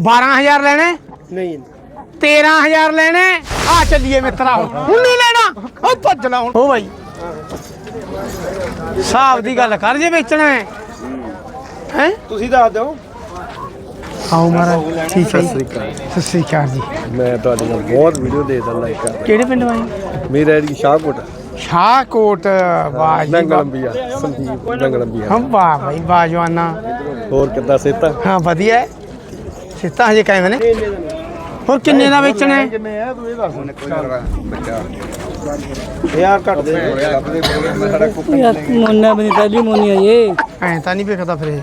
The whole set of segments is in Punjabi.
12000 ਲੈਣੇ ਨਹੀਂ 13000 ਲੈਣੇ ਆ ਚੱਲੀਏ ਮਿੱਤਰਾ ਹੁਣ ਹੁਣ ਨਹੀਂ ਲੈਣਾ ਉਹ ਭੱਜ ਲੈ ਹੁਣ ਉਹ ਬਾਈ ਹਿਸਾਬ ਦੀ ਗੱਲ ਕਰ ਜੇ ਵੇਚਣਾ ਹੈ ਹੈ ਤੁਸੀਂ ਦੱਸ ਦਿਓ ਆਓ ਮਹਾਰਾਜ ਠੀਕ ਹੈ ਜੀ। ਸਤਿ ਸ੍ਰੀ ਅਕਾਲ ਜੀ ਮੈਂ ਤੁਹਾਡੇ ਨਾਲ ਬਹੁਤ ਵੀਡੀਓ ਦੇਖਦਾ ਲਾਈਕ ਕਰ ਕਿਹੜੇ ਪਿੰਡ ਵਾਈ ਮੇਰਾ ਜੀ ਸ਼ਾਹਕੋਟ ਸ਼ਾਹਕੋਟ ਵਾਹ ਜੀ ਵਾਹ। ਨੰਗਲੰਬੀਆ ਸੰਦੀਪ ਨੰਗਲੰਬੀਆ ਹਾਂ ਵਾਹ ਭਾਈ ਬਾਜਵਾਨਾ ਹੋਰ ਕਿੱਦਾਂ ਸੇਤਾ ਹਾਂ ਵਧੀਆ ਹੈ ਸਿੱਤਾ ਹਜੇ ਕਾਇਮ ਨੇ? ਹੋਰ ਕਿੰਨੇ ਦਾ ਵੇਚਣਾ ਹੈ? ਕਿੰਨੇ ਆ? ਤੂੰ ਇਹ ਦੱਸ। ਯਾਰ ਘੱਟ ਦੇ। ਯਾਰ ਮੋਨਾ ਬਣੀ ਪਹਿਲੀ ਮੋਨੀ ਹੈ ਇਹ ਐ ਤਾਂ ਨਹੀਂ ਵੇਖਦਾ ਫਿਰ ਇਹ।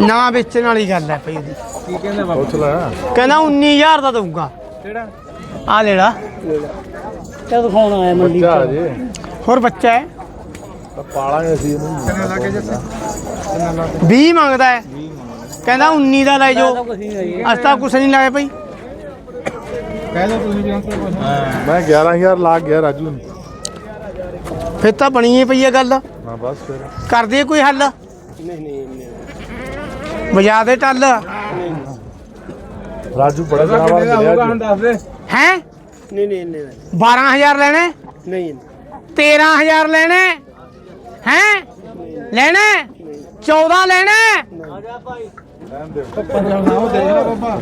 ਨਾ ਵੇਚਣ ਵਾਲੀ ਗੱਲ ਹੈ ਭਈ ਉਹਦੀ ਪੁੱਛ ਲੈ। ਕਹਿੰਦਾ 19000 ਦਾ ਦਊਗਾ। ਕਿਹੜਾ? ਆ ਲੈੜਾ ਕਦ ਦਿਖਾਉਣ ਆਇਆ ਮੰਡੀ ਚ। ਜੇ ਹੋਰ ਬੱਚਾ ਹੈ? ਪਾਲਾਂਗੇ ਅਸੀਂ ਇਹਨੂੰ ਕਿੰਨੇ ਲੱਗੇ ਜੱਸੇ? 20 ਮੰਗਦਾ ਹੈ। ਕਹਿੰਦਾ 19 ਦਾ ਲੈ ਜਾਓ। ਕੁਝ ਨਹੀਂ ਆਈ ਅਸ ਤਾਂ ਕੁਛ ਨਹੀਂ ਲਾਇਆ ਭਈ। ਮੈਂ 11000 ਲੱਗ ਗਿਆ ਰਾਜੂ ਨੂੰ। ਫਿਰ ਤਾਂ ਬਣੀ ਹੀ ਪਈ ਹੈ ਗੱਲ। ਹਾਂ ਬਸ ਫਿਰ। ਕਰ ਦਈਏ ਕੋਈ ਹੱਲ? ਨਹੀਂ ਨਹੀਂ ਵਜਾ ਦੇ ਟੱਲ। ਰਾਜੂ ਬੜਾ ਮਿਲਿਆ ਹੈ? ਨਹੀਂ ਨਹੀਂ ਨਹੀਂ। 12000 ਲੈਣੇ? ਨਹੀਂ। 13000 ਲੈਣੇ? ਹੈ? ਲੈਣੇ 14 ਲੈਣੇ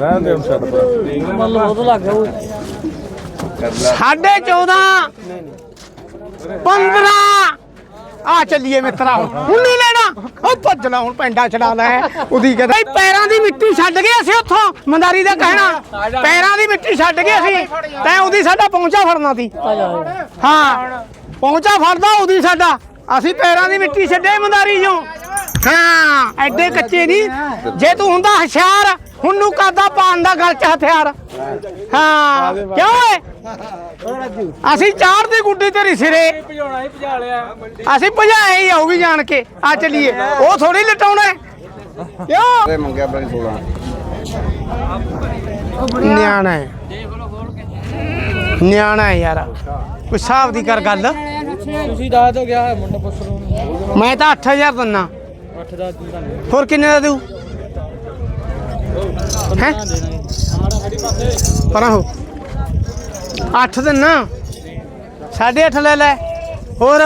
ਰਹਿਣ ਦੇ ਹੁਣ ਛੱਡ ਪਰ ਸਾਢੇ 14 15 ਆ ਚੱਲੀਏ ਮਿੱਤਰਾ ਹੁਣ ਹੁਣ ਨਹੀਂ ਲੈਣਾ। ਉਹ ਭੱਜ ਲੈ ਹੁਣ ਪੈਂਡਾ ਛਡਾ ਲੈ। ਉਹਦੀ ਕਹਿੰਦਾ ਬਈ ਪੈਰਾਂ ਦੀ ਮਿੱਟੀ ਛੱਡ ਗਏ ਅਸੀਂ ਉੱਥੋਂ ਮੰਦਾਰੀ ਦਾ ਕਹਿਣਾ। ਪੈਰਾਂ ਦੀ ਮਿੱਟੀ ਛੱਡ ਗਏ ਅਸੀਂ। ਤੈਂ ਉਹਦੀ ਸਾਡਾ ਪਹੁੰਚਾ ਫੜਨਾ ਸੀ। ਹਾਂ ਪਹੁੰਚਾ ਫੜਦਾ ਉਹਦੀ ਸਾਡਾ। ਅਸੀਂ ਪੈਰਾਂ ਦੀ ਮਿੱਟੀ ਛੱਡੇ ਮੰਦਾਰੀ ਚੋਂ। ਹਾਂ ਐਡੇ ਕੱਚੇ ਨਹੀਂ। ਜੇ ਤੂੰ ਹੁੰਦਾ ਹੁਸ਼ਿਆਰ ਹੁਣ ਨੂੰ ਕਰਦਾ ਪਾਣ ਦਾ ਗਲ ਚ ਹਥਿਆਰ? ਹਾਂ ਕਿਉਂ ਓਏ? ਅਸੀਂ ਚਾਰ ਦੀ ਗੁੱਡੀ ਤੇਰੀ ਸਿਰੇ। ਅਸੀਂ ਭਜਾਏ ਹੀ ਆਉਗੀ ਜਾਣ ਕੇ। ਆ ਚੱਲੀਏ। ਉਹ ਥੋੜੀ ਲਟਾਉਣਾ। ਕਿਉਂ? ਇਹ ਮੰਗਿਆ ਬਣੀ 16 ਨਿਆਣਾ ਹੈ। ਨਿਆਣਾ ਹੈ ਯਾਰ। ਕੋਈ ਹਿਸਾਬ ਦੀ ਕਰ ਗੱਲ। ਤੁਸੀਂ ਦੱਸ ਦੋ ਗਿਆ ਮੁੰਡਾ ਪੁੱਛ ਲਓ ਮੈਂ ਤਾਂ 8000 ਦਿੰਨਾ। 8 ਦਾ ਤੂੰ ਤਾਂ ਹੋਰ ਕਿੰਨੇ ਦਾ ਦੇਊ? ਹੈ? ਪਰਾਂ ਹੋ। 8 ਦਿੰਨਾ। 8.5 ਲੈ ਲੈ। ਹੋਰ?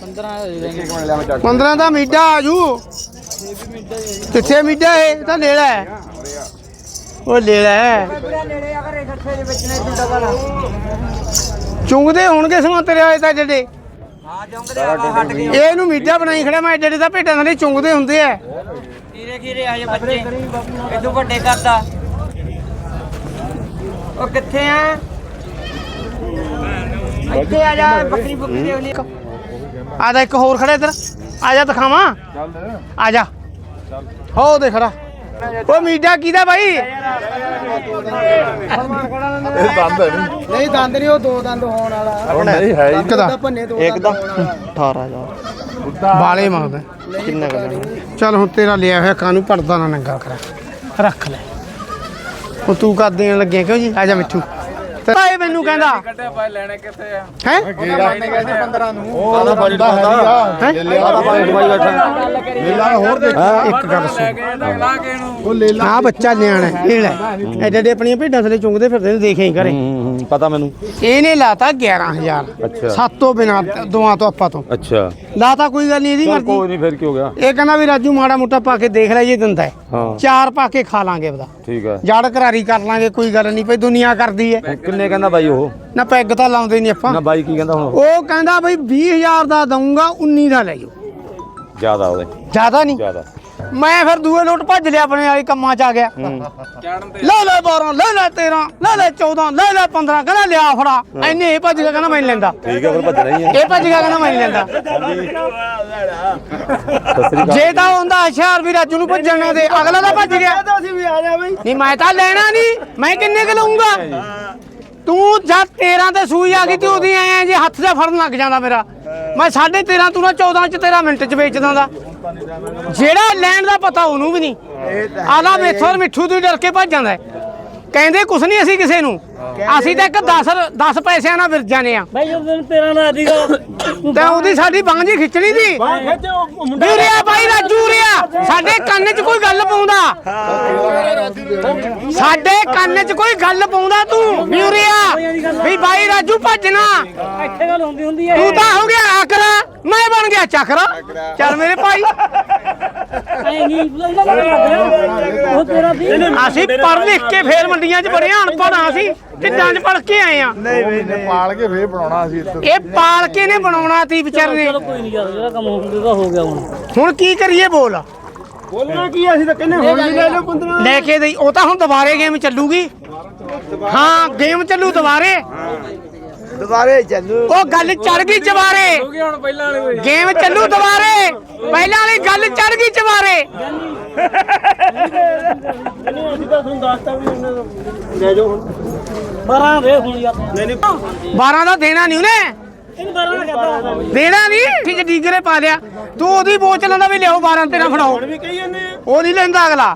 15 ਦੇ ਦੇਣਗੇ। 15 ਦਾ ਮੀਡਾ ਆਜੂ ਕਿੱਥੇ ਮੀਡਾ ਹੈ ਇਹ ਤਾਂ ਲੈ ਲੈ ਉਹ ਲੈ ਲੈ। ਚੁੰਗਦੇ ਹੋਣਗੇ ਸਮਾਂ ਤੇਰੇ ਆਏ ਤਾਂ ਜਿਹੜੇ। ਇਹਨੂੰ ਮੀਡਾ ਬਣਾਈ ਖੜਾ ਮੈਂ ਜਿਹੜੇ ਤਾਂ ਭੇਡਾਂ ਥੱਲੇ ਚੁੰਗਦੇ ਹੁੰਦੇ ਆ। ਖੀਰੇ ਖੀਰੇ ਆ ਜੇ ਬੱਚੇ ਇਦੋਂ ਵੱਡੇ ਕਰਦਾ। ਉਹ ਕਿੱਥੇ ਆ? ਇੱਥੇ ਆ ਜਾ ਬੱਕਰੀ ਬੱਕਰੀ ਦੇ ਉਹਨੇ ਆ ਜਾ ਇੱਕ ਹੋਰ ਖੜਾ ਇੱਧਰ। ਆ ਜਾ ਦਿਖਾਵਾਂ। ਆ ਜਾ। ਹੋ ਦੇ ਖੜਾ। ਉਹ ਮੀਡਾ ਕਿਹਦਾ ਬਾਈ? ਇਹ ਦੰਦ ਹੈ ਨਹੀਂ। ਨਹੀਂ ਦੰਦ ਨਹੀਂ ਉਹ ਦੋ ਦੰਦ ਹੋਣ ਵਾਲਾ। ਹੁਣ ਨਹੀਂ ਹੈ ਇੱਕ ਦਾ ਭੰਨੇ ਦੋ ਇੱਕ ਦਾ 18000 ਬਾਲੇ ਮੰਗਦਾ ਕਿੰਨਾ ਕਰ ਚੱਲ ਹੁਣ ਤੇਰਾ ਲਿਆ ਹੋਇਆ ਕਾਨੂੰ ਪੜਦਾ ਨਾ ਨੰਗਾ ਕਰਾ। ਰੱਖ ਲੈ। ਉਹ ਤੂੰ ਕਰ ਦੇਣ ਲੱਗਿਆ ਕਿਉਂ ਜੀ? ਆ ਜਾ ਮਿੱਠੂ। ਤੇ ਇਹ ਮੈਨੂੰ ਕਹਿੰਦਾ। ਕੱਟੇ ਪਾਏ ਲੈਣੇ ਕਿੱਥੇ ਆ? ਹੈ? ਉਹ ਤਾਂ ਬੰਦਾ ਹੈ? ਹੈਂ? ਨਹੀਂ ਆ ਲੇਲਾ ਦਾ ਬਾਈ ਦਵਾਈ ਬੈਠਾ ਲੇਲਾ ਹੋਰ ਦੇਖ। ਇੱਕ ਗੱਲ ਸੁਣ ਲਾ ਕੇ ਇਹਨੂੰ। ਉਹ ਲੇਲਾ ਆ ਬੱਚਾ ਨਿਆਣਾ ਹੈ, ਇਹ ਲੈ ਐਡੇ ਐਡੇ ਆਪਣੀਆਂ ਭੇਡਾਂ ਥਲੇ ਚੁੰਗਦੇ ਫਿਰਦੇ ਨੇ ਦੇਖੇ ਹੀ ਕਰੇ। ਪਤਾ ਮੈਨੂੰ। ਇਹਨੇ ਲਾਤਾ 11000 ਅੱਛਾ। ਸੱਤ ਤੋਂ ਬਿਨਾ ਦੋਆਂ ਤੋਂ ਆਪਾਂ ਤੋਂ। ਅੱਛਾ। ਲਾਤਾ ਕੋਈ ਗੱਲ ਨਹੀਂ ਇਹਦੀ ਚੱਲ ਮਰਜ਼ੀ। ਕੋਈ ਨਹੀਂ ਫਿਰ ਕੀ ਹੋ ਗਿਆ? ਇਹ ਕਹਿੰਦਾ ਵੀ ਰਾਜੂ ਮਾੜਾ ਮੋਟਾ ਪਾ ਕੇ ਦੇਖ ਲੈ ਜੇ ਦਿੰਦਾ ਹੈ। ਹਾਂ। ਚਾਰ ਪਾ ਕੇ ਖਾ ਲਾਂਗੇ ਉਹਦਾ ਠੀਕ ਹੈ। ਜੜ ਕਰਾਰੀ ਕਰ ਲਾਂਗੇ ਕੋਈ ਗੱਲ ਨਹੀਂ ਭਈ ਦੁਨੀਆ ਕਰਦੀ ਹੈ। ਕਿੰਨੇ ਕਹਿੰਦਾ ਬਾਈ ਉਹ ਨਾ ਪੈਗ ਤਾਂ ਲਾਉਂਦੇ ਨਹੀਂ ਆਪਾਂ ਨਾ ਬਾਈ ਕੀ ਕਹਿੰਦਾ ਹੁਣ ਉਹ ਕਹਿੰਦਾ ਬਈ 20000 ਦਾ ਦਊਂਗਾ 19 ਦਾ ਲੈ ਜਾਓ ਜ਼ਿਆਦਾ ਉਹਦੇ ਜ਼ਿਆਦਾ ਨਹੀਂ ਜ਼ਿਆਦਾ ਮੈਂ ਫਿਰ ਦੂਏ ਲੋਟ ਭੱਜ ਲਿਆ ਆਪਣੇ ਵਾਲੇ ਕੰਮਾਂ ਚ ਆ ਗਿਆ ਲੈ ਲੈ 12 ਲੈ ਲੈ 13 ਲੈ ਲੈ 14 ਲੈ ਲੈ 15 ਕਹਿੰਦਾ ਲਿਆ ਫੜਾ ਐਨੇ ਇਹ ਭੱਜ ਗਿਆ ਕਹਿੰਦਾ ਮੈਂ ਨਹੀਂ ਲੈਂਦਾ ਠੀਕ ਹੈ ਫਿਰ ਭੱਜਣਾ ਹੀ ਹੈ ਇਹ ਭੱਜ ਗਿਆ ਕਹਿੰਦਾ ਮੈਂ ਨਹੀਂ ਲੈਂਦਾ ਸਤਿ ਸ੍ਰੀ ਅਕਾਲ ਜੇ ਤਾਂ ਹੁੰਦਾ ਹੁਸ਼ਿਆਰ ਵੀ ਰਾਜੂ ਨੂੰ ਭੱਜਣ ਨਾ ਦੇ ਅਗਲਾ ਤਾਂ ਭੱਜ ਗਿਆ ਅਸੀਂ ਵੀ ਆ ਜਾ ਬਈ ਨਹੀਂ ਮੈਂ ਤਾਂ ਲੈਣਾ ਨਹੀਂ ਮੈਂ ਕਿੰਨੇ ਕੁ ਲਊਂਗਾ ਤੂੰ ਜਦ 13 ਤੇ ਸੂਈ ਆ ਗਈ ਤੇ ਉਹਦੀ ਐ ਜੇ ਹੱਥ 'ਚ ਫੜਨ ਲੱਗ ਜਾਂਦਾ ਮੇਰਾ। ਮੈਂ 13.5 ਤੂੰ ਨਾ 14 ਚ ਤੇਰਾ ਮਿੰਟ ਚ ਵੇਚ ਦਿੰਦਾ। ਜਿਹੜਾ ਲੈਣ ਦਾ ਪਤਾ ਉਹਨੂੰ ਵੀ ਨਹੀਂ। ਆਲਾ ਮੇਥੋਂ ਮਿੱਠੂ ਤੋਂ ਡਰ ਕੇ ਭੱਜ ਜਾਂਦਾ। ਕਹਿੰਦੇ ਕੁਛ ਨਹੀਂ ਅਸੀਂ ਕਿਸੇ ਨੂੰ। ਅਸੀਂ ਤਾਂ ਇੱਕ 10 10 ਪੈਸਿਆਂ ਨਾਲ ਵਿਰ ਜਾਣੇ ਆ। ਬਾਈ ਜਦੋਂ ਤੈਨੂੰ ਤੇਰਾ ਨਾ ਦੀਗਾ ਤੇ ਉਹਦੀ ਸਾਡੀ ਬਾਂਝੀ ਖਿੱਚਣੀ ਦੀ ਵੀਰਿਆ ਬਾਈ ਰਾਜੂ ਰਿਆ ਸਾਡੇ ਕੰਨ 'ਚ ਕੋਈ ਗੱਲ ਪਾਉਂਦਾ। ਸਾਡੇ ਕੰਨ 'ਚ ਕੋਈ ਗੱਲ ਪਾਉਂਦਾ ਤੂੰ ਵੀਰਿਆ ਵੀ ਬਾਈ ਰਾਜੂ ਭੱਜਣਾ। ਇੱਥੇ ਗੱਲ ਹੁੰਦੀ ਹੁੰਦੀ ਹੈ ਤੂੰ ਤਾਂ ਹੋ ਗਿਆ ਆਕਰਾ। ਮੈਂ ਬਣ ਗਿਆ ਚੱਕਰਾ। ਚੱਲ ਮੇਰੇ ਭਾਈ। ਐ ਨਹੀਂ ਉਹ ਤੇਰਾ ਅਸੀਂ ਪੜ੍ਹ ਲਿਖ ਕੇ ਫੇਰ ਮੰਡੀਆਂ 'ਚ ਬੜੇ ਅਨਪੜ੍ਹ ਅਸੀਂ। ਢਿੱਡਾਂ 'ਚ ਪੜ ਕੇ ਆਏ ਆ? ਇਹਨੇ ਪਾਲ ਕੇ ਫੇਰ ਬਣਾਉਣਾ ਸੀ ਇੱਥੇ। ਇਹ ਪਾਲ ਕੇ ਨੇ ਬਣਾਉਣਾ ਤੀ ਵਿਚਾਰੇ ਨੇ। ਚਲੋ ਕੋਈ ਨਹੀਂ ਯਾਰ ਜਿਹੜਾ ਕੰਮ ਹੁੰਦੇ ਦਾ ਹੋ ਗਿਆ ਹੁਣ। ਹੁਣ ਕੀ ਕਰੀਏ ਬੋਲ। ਬੋਲਣਾ ਕੀ ਆ, ਅਸੀਂ ਤਾਂ ਕਹਿੰਦੇ ਹੁਣ ਵੀ ਲੈ ਲਓ 15 ਲੈ ਕੇ ਦੇਈ ਉਹ ਤਾਂ ਹੁਣ ਦੁਬਾਰੇ ਗੇਮ ਚੱਲੂਗੀ। ਹਾਂ ਗੇਮ ਚੱਲੂ ਦੁਬਾਰੇ। ਦੁਬਾਰੇ ਚੱਲੂ। ਉਹ ਗੱਲ ਚੜ ਗਈ ਚਵਾਰੇ ਗੇਮ ਚੱਲੂ ਦੁਬਾਰੇ। ਪਹਿਲਾਂ ਵਾਲੀ ਗੱਲ ਚੜ ਗਈ ਚਵਾਰੇ ਅਸੀਂ ਤਾਂ ਤੁਹਾਨੂੰ ਦੱਸਤਾ ਵੀ ਉਹਨਾਂ ਦਾ ਲੈ ਜਾਓ ਹੁਣ 12 ਦੇ ਹੁਣ ਯਾਰ ਨਹੀਂ ਨਹੀਂ 12 ਦਾ ਦੇਣਾ ਨਹੀਂ ਉਹਨੇ। ਇਹਨੂੰ 12 ਦਾ ਕਹਤਾ ਦੇਣਾ ਨਹੀਂ ਠੀਕ ਡੀਗਰੇ ਪਾ ਲਿਆ। ਤੂੰ ਉਹਦੀ ਬੋਚ ਲੈਂਦਾ ਵੀ ਲਿਆਓ 12 ਤੇਰਾ ਫੜਾਓ। ਵੀ ਕਹੀ ਜਾਂਦੇ ਆ। ਉਹ ਨਹੀਂ ਲੈਂਦਾ ਅਗਲਾ।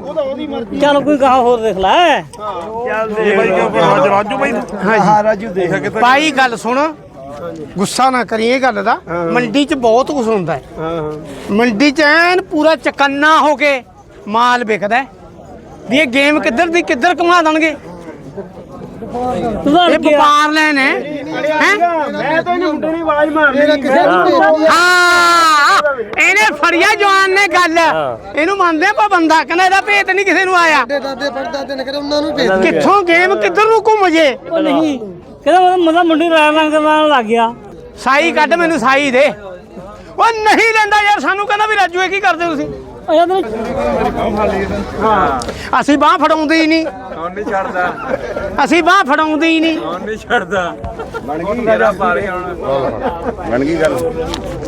ਉਹ ਤਾਂ ਉਹਦੀ ਮਰਜ਼ੀ ਚੱਲ ਕੋਈ ਕਹਾ ਹੋਰ ਦੇਖ ਲੈ। ਰਾਜੂ ਬਾਈ ਹਾਂ ਰਾਜੂ ਦੇਖ। ਭਾਈ ਗੱਲ ਸੁਣ। ਗੁੱਸਾ ਨਾ ਕਰੀ ਇਹ ਗੱਲ ਦਾ। ਮੰਡੀ 'ਚ ਬਹੁਤ ਕੁਝ ਹੁੰਦਾ ਹੈ। ਹਾਂ ਹਾਂ। ਮੰਡੀ 'ਚ ਐਨ ਪੂਰਾ ਚਕੰਨਾ ਹੋ ਕੇ ਮਾਲ ਵਿਕਦਾ ਹੈ। ਵੀ ਇਹ ਗੇਮ ਕਿੱਧਰ ਦੀ ਕਿੱਧਰ ਕਮਾ ਦੇਣਗੇ? ਇਹ ਵਪਾਰ ਲੈਣ ਹੈ। ਹੈਂ? ਮੈਂ ਤਾਂ ਇਹਨੂੰ ਮੁੰਡੇ ਨੂੰ ਆਵਾਜ਼ ਮਾਰਨੀ ਕਿਸੇ ਨੂੰ ਹਾਂ। ਇਹਨੇ ਫੜਿਆ ਜਵਾਨ ਨੇ ਗੱਲ। ਇਹਨੂੰ ਮੰਨਦੇ ਆਪਾਂ ਬੰਦਾ। ਕਹਿੰਦਾ ਇਹਦਾ ਭੇਤ ਨਹੀਂ ਕਿਸੇ ਨੂੰ ਆਇਆ। ਦਾਦੇ ਪੜਦਾਦੇ ਨੇ ਕਰੇ ਉਹਨਾਂ ਨੂੰ ਭੇਜ ਕਿੱਥੋਂ ਗੇਮ ਕਿੱਧਰ ਨੂੰ ਘੁੰਮ ਜੇ? ਉਹ ਨਹੀਂ। ਕਹਿੰਦਾ ਮਤਲਬ ਮੁੰਡੀ ਰਾਇ ਰੰਗ ਨਾਲ ਲੱਗ ਗਿਆ। ਸਾਈ ਕੱਢ ਮੈਨੂੰ ਸਾਈ ਦੇ। ਉਹ ਨਹੀਂ ਲੈਂਦਾ ਯਾਰ ਸਾਨੂੰ ਕਹਿੰਦਾ ਵੀ ਰਾਜੂ ਇਹ ਕੀ ਕਰਦੇ ਹੋ ਤੁਸੀਂ? ਉਹ ਯਾਰ ਤੈਨੂੰ ਅਸੀਂ ਬਾਹ ਫੜਾਉਂਦੇ ਹੀ ਨਹੀਂ। ਹੁਣ ਨਹੀਂ ਛੱਡਦਾ? ਅਸੀਂ ਬਾਹ ਫੜਾਉਂਦੇ ਹੀ ਨਹੀਂ। ਬਣ ਗਈ ਗੱਲ।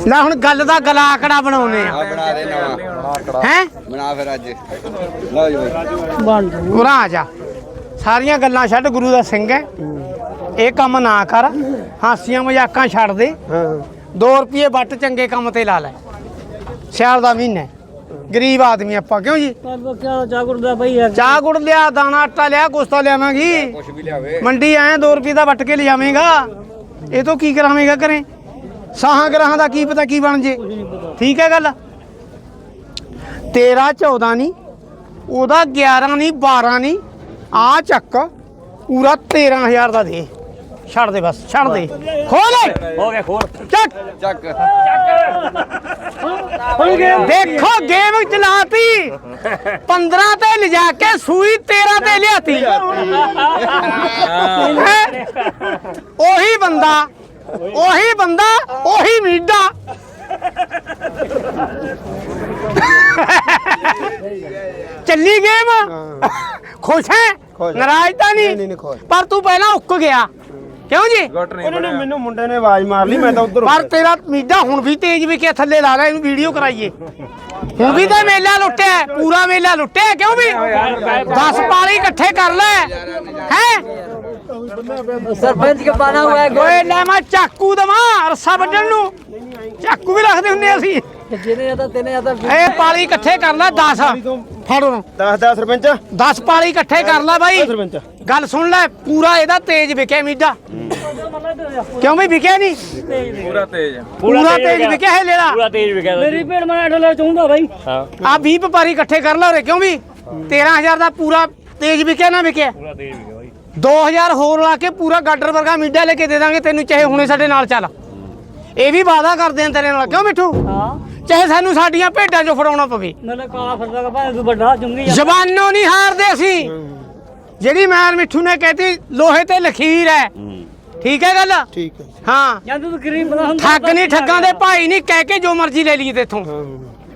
ਲੈ ਹੁਣ ਗੱਲ ਦਾ ਗਲਾ ਆਕੜਾ ਬਣਾਉਨੇ ਆ। ਬਣਾ ਦੇ ਨਵਾਂ। ਹੈ? ਬਣਾ ਫਿਰ ਅੱਜ। ਲਓ ਜੀ ਬਾਈ। ਬਣ ਜੂ ਉਰਾਂ ਆ ਜਾ। ਸਾਰੀਆਂ ਗੱਲਾਂ ਛੱਡ ਗੁਰੂ ਦਾ ਸਿੰਘ ਹੈ। ਇਹ ਕੰਮ ਨਾ ਕਰ। ਹਾਸੀਆਂ ਮਜ਼ਾਕਾਂ ਛੱਡ ਦੇ। 2 ਰੁਪਏ ਵੱਟ ਚੰਗੇ ਕੰਮ ਤੇ ਲਾ ਲੈ। ਸਿਆਲ ਦਾ ਮਹੀਨਾ। ਹੈ। ਗਰੀਬ ਆਦਮੀ ਆਪਾਂ ਕਿਉਂ ਜੀ? ਦਾ ਬਈ ਚਾਹ ਗੁੜ ਲਿਆ ਦਾਣਾ ਆਟਾ ਲਿਆ ਕੁਛ ਤਾਂ ਲਿਆਵਾਂਗੀ। ਕੁਛ ਵੀ ਲਿਆਵੇ। ਮੰਡੀ ਆਏ 2 ਰੁਪਏ ਦਾ ਵੱਟ ਕੇ ਲਿਜਾਵੇਂਗਾ। ਇਹ ਤੋਂ ਕੀ ਕਰਾਵੇਂਗਾ ਕਰੇ ਸਾਹਾਂ ਗ੍ਰਾਹਾਂ ਦਾ ਕੀ ਪਤਾ ਕੀ ਬਣ ਜੇ। ਠੀਕ ਹੈ ਗੱਲ? ਤੇਰਾ 14 ਨਹੀਂ ਉਹਦਾ 11 ਨਹੀਂ 12 ਨਹੀਂ ਆ ਚੱਕ ਪੂਰਾ 13000 ਦਾ ਦੇ। ਛੱਡ ਦੇ ਬਸ ਛੱਡ ਦੇ। ਖੋਲ ਹੋ ਗਿਆ ਖੋਲ। ਚੱਕ। ਚੱਕ। ਦੇਖੋ ਗੇਮ ਚਲਾਤੀ 15 ਤੇ ਲਿਜਾ ਕੇ ਸੂਈ 13 ਤੇ ਲਿਆਤੀ। ਹੈਂ? ਉਹੀ ਬੰਦਾ ਉਹੀ ਬੰਦਾ ਉਹੀ ਮੀਡਾ। ਚੱਲੀ ਗੇਮ? ਖੁਸ਼ ਹੈ? ਨਾਰਾਜ਼ ਤਾਂ ਨਹੀਂ? ਪਰ ਤੂੰ ਪਹਿਲਾਂ ਉੱਕ ਗਿਆ। ਕਿਉਂ ਜੀ? ਉਹਨਾਂ ਨੇ ਮੈਨੂੰ ਮੁੰਡੇ ਨੇ ਆਵਾਜ਼ ਮਾਰ ਲਈ ਮੈਂ ਤਾਂ ਉਧਰ ਪਰ ਤੇਰਾ ਮੀਡਾ ਹੁਣ ਵੀ ਤੇਜ਼ ਵੀ ਕਿ ਥੱਲੇ ਲਾ ਲੈ ਇਹਨੂੰ ਵੀਡੀਓ ਕਰਾਈਏ। ਹੁਣ ਵੀ ਤਾਂ ਮੇਲਾ ਲੁੱਟਿਆ ਪੂਰਾ ਮੇਲਾ ਲੁੱਟਿਆ ਕਿਉਂ ਵੀ? 10 ਪਾਲੀ ਇਕੱਠੇ ਕਰ ਲੈ ਹੈ? ਸਰਪੰਚ ਕੇ ਪਾਣਾ ਹੋਇਆ ਗੋਏ ਲੈ ਮੈਂ ਚਾਕੂ ਦਵਾ ਅਰਸਾ ਵੱਢਣ ਨੂੰ। ਚਾਕੂ ਵੀ ਰੱਖਦੇ ਹੁੰਦੇ ਅਸੀਂ। ਜਿਹਨੇ ਜਾਂ ਤਾਂ ਤਿੰਨ ਇਹ ਪਾਲੀ ਇਕੱਠੇ ਕਰ ਲੈ 10 ਫੜ 10 10 ਸਰਪੰਚ। 10 ਪਾਲੀ ਇਕੱਠੇ ਕਰ ਲੈ ਬਾਈ। ਸਰਪੰਚ। ਗੱਲ ਸੁਣ ਲੈ ਪੂਰਾ ਇਹਦਾ ਤੇਜ ਵਿਕਿਆ ਮੀਡਾ ਕਿਉਂ ਵੀ ਵਿਕਿਆ ਨਹੀਂ? ਪੂਰਾ ਤੇਜ। ਪੂਰਾ ਤੇਜ ਵਿਕਿਆ ਹੈ ਲੈਣਾ ਪੂਰਾ ਤੇਜ ਵਿਕਿਆ ਮੇਰੀ ਭੇਡ ਮੈਂ ਅੱਡ ਲੈ ਚਾਹੁੰਦਾ ਬਾਈ। ਆ 20 ਵਪਾਰੀ ਇਕੱਠੇ ਕਰ ਲਾ ਰੇ ਕਿਉਂ ਵੀ? 13000 ਦਾ ਪੂਰਾ ਤੇਜ ਵਿਕਿਆ ਨਾ ਵਿਕਿਆ? ਪੂਰਾ ਤੇਜ ਵਿਕਿਆ। 2000 ਹੋਰ ਲਾ ਕੇ ਪੂਰਾ ਗਾਡਰ ਵਰਗਾ ਮੀਡਾ ਲੈ ਕੇ ਦੇ ਦਾਂਗੇ ਤੈਨੂੰ ਚਾਹੇ ਹੁਣੇ ਸਾਡੇ ਨਾਲ ਚੱਲ। ਇਹ ਵੀ ਵਾਅਦਾ ਕਰਦੇ ਆਂ ਤੇਰੇ ਨਾਲ ਕਿਉਂ ਮਿੱਠੂ? ਹਾਂ। ਚਾਹੇ ਸਾਨੂੰ ਸਾਡੀਆਂ ਭੇਡਾਂ 'ਚੋਂ ਫੜਾਉਣਾ ਪਵੇ। ਮੇਰੇ ਕਾਲਾ ਫਿਰਦਾ ਭਾਵੇਂ ਤੂੰ ਵੱਡਾ ਚੁੰਗੀ ਜਾ ਜ਼ਬਾਨੋਂ ਨਹੀਂ ਹਾਰਦੇ ਅਸੀਂ। ਜਿਹੜੀ ਮੈਨ ਮਿੱਠੂ ਨੇ ਕਹਿਤੀ ਲੋਹੇ ਤੇ ਲਖੀਰ ਹੈ। ਠੀਕ ਹੈ ਗੱਲ? ਠੀਕ ਹੈ। ਹਾਂ। ਜਾਂ ਤੂੰ ਗਰੀਬ ਬਣਾ ਹੁੰਦਾ ਠੱਗ ਨਹੀਂ ਠੱਗਾਂ ਦੇ ਭਾਈ ਨਹੀਂ ਕਹਿ ਕੇ ਜੋ ਮਰਜ਼ੀ ਲੈ ਲਈਏ ਤੇਥੋਂ।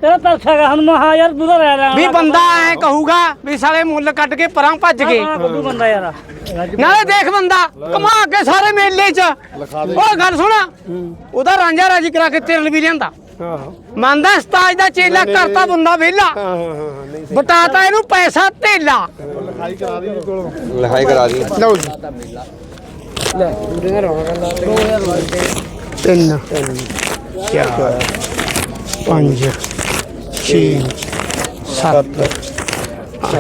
ਤੇਰਾ ਤਰਸ ਹੈਗਾ ਹਮ ਮਹਾ ਯਾਰ ਤੂੰ ਤਾਂ ਰਹਿ ਰਿਹਾ ਵੀ ਬੰਦਾ ਐ ਕਹੂਗਾ ਵੀ ਸਾਲੇ ਮੁੱਲ ਕੱਢ ਕੇ ਪਰਾਂ ਭੱਜ ਗਏ। ਬੱਬੂ ਬੰਦਾ ਯਾਰ। ਨਾਲੇ ਦੇਖ ਬੰਦਾ ਕਮਾ ਕੇ ਸਾਰੇ ਮੇਲੇ 'ਚ। ਉਹ ਗੱਲ ਸੁਣ। ਉਹਦਾ ਰਾਂਝਾ ਰਾਜੀ ਕਰਾ ਕੇ ਤੇਰੇ ਲਈ ਵੀ ਲਿਆਂਦਾ। ਮੰਨਦਾ ਉਸਤਾਦ ਦਾ ਚੇਲਾ ਕਰਤਾ ਬੰਦਾ ਵਿਹਲਾ। ਬਟਾਤਾ ਇਹਨੂੰ ਪੈਸਾ ਧੇਲਾ। ਲਿਖਾਈ ਕਰਾ ਦੀ ਲਓ ਜੀ। ਤਿੰਨ। ਚਾਰ। ਪੰਜ। ਛੇ ਸੱਤ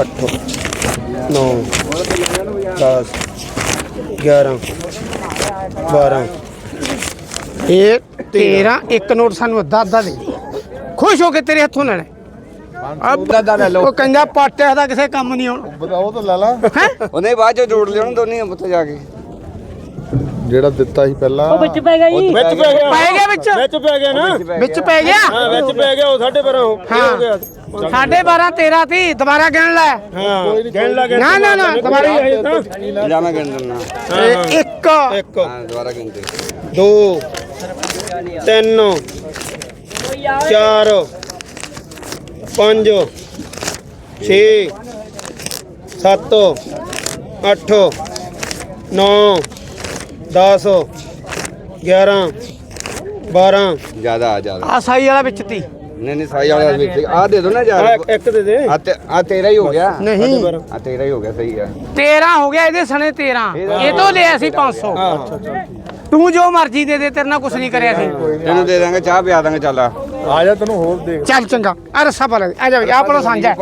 ਅੱਠ 9 10 11 12 ਇਹ 13 ਇੱਕ ਨੋਟ ਸਾਨੂੰ ਅੱਧਾ ਅੱਧਾ ਦੇ। ਖੁਸ਼ ਹੋ ਕੇ ਤੇਰੇ ਹੱਥੋਂ ਲੈਣਾ ਅੱਧਾ ਲੈ ਲਓ। ਉਹ ਪਾਟਿਆ ਦਾ ਕਿਸੇ ਕੰਮ ਨਹੀਂ ਆਉਣਾ। ਬਤਾਓ ਤਾਂ ਲੈ ਉਹਨੇ ਬਾਅਦ ਚ ਜੋੜ ਲਿਓ ਦੋਨੇ ਉੱਥੇ ਜਾ ਕੇ। ਜਿਹੜਾ ਦਿੱਤਾ ਸੀ ਪਹਿਲਾਂ ਉਹ ਵਿੱਚ ਪੈ ਗਿਆ ਜੀ। ਵਿੱਚ ਪੈ ਗਿਆ। ਪੈ ਗਿਆ। ਵਿੱਚ ਵਿੱਚ ਪੈ ਗਿਆ ਨਾ। ਵਿੱਚ ਪੈ ਗਿਆ। ਹਾਂ ਵਿੱਚ ਪੈ ਗਿਆ ਉਹ ਸਾਡੇ ਪਰ ਹੋ ਹਾਂ। ਗਿਆ। ਸਾਢੇ 12 13 ਤੀ ਦੁਬਾਰਾ ਗਿਣ ਲੈ। ਹਾਂ ਗਿਣ ਲਾ ਗਿਣ ਨਾ, ਨਾ, ਨਾ, ਦੁਬਾਰਾ ਹੀ ਆਏ ਤਾਂ ਗਿਣ ਇਹ ਇੱਕ। ਇੱਕ। ਹਾਂ ਦੁਬਾਰਾ ਗਿਣਦੇ ਦੋ। ਤਿੰਨ। ਚਾਰ। ਪੰਜ। ਛੇ। ਸੱਤ। ਅੱਠ। ਨੌ। 10 11 12 ਜ਼ਿਆਦਾ ਆ ਜ਼ਿਆਦਾ। ਆ ਸਾਈ ਵਾਲਾ ਵਿੱਚ ਤੀ। ਨਹੀਂ ਨਹੀਂ ਸਾਈ ਵਾਲਾ ਵਿੱਚ ਆ ਦੇ ਦੋ ਨਾ ਆ ਯਾਰ। ਇੱਕ- ਇੱਕ ਦੇ ਦੇ। ਆ ਤੇ ਆ ਤੇਰਾ ਹੀ ਹੋ ਗਿਆ। ਨਹੀਂ। ਆ ਤੇਰਾ ਹੀ ਹੋ ਗਿਆ ਸਹੀ ਹੈ 13 ਹੋ ਗਿਆ ਇਹਦੇ ਸਣੇ 13 ਇਹ ਤੋਂ ਲਿਆ ਸੀ 500 ਤੂੰ ਜੋ ਮਰਜ਼ੀ ਦੇ ਦੇ ਤੇਰੇ ਨਾਲ ਕੁਝ ਨਹੀਂ ਕਰਿਆ ਸੀ। ਤੈਨੂੰ ਦੇ ਦਾਂਗੇ ਚਾਹ ਪਿਆ ਦਾਂਗੇ ਚੱਲ ਆ। ਜਾ ਤੈਨੂੰ ਹੋਰ ਦੇਖ ਚੱਲ ਚੰਗਾ। ਆ ਰੱਸਾ ਪਾ ਲੈ। ਆ ਜਾ ਆਪਣਾ ਸਾਂਝਾ।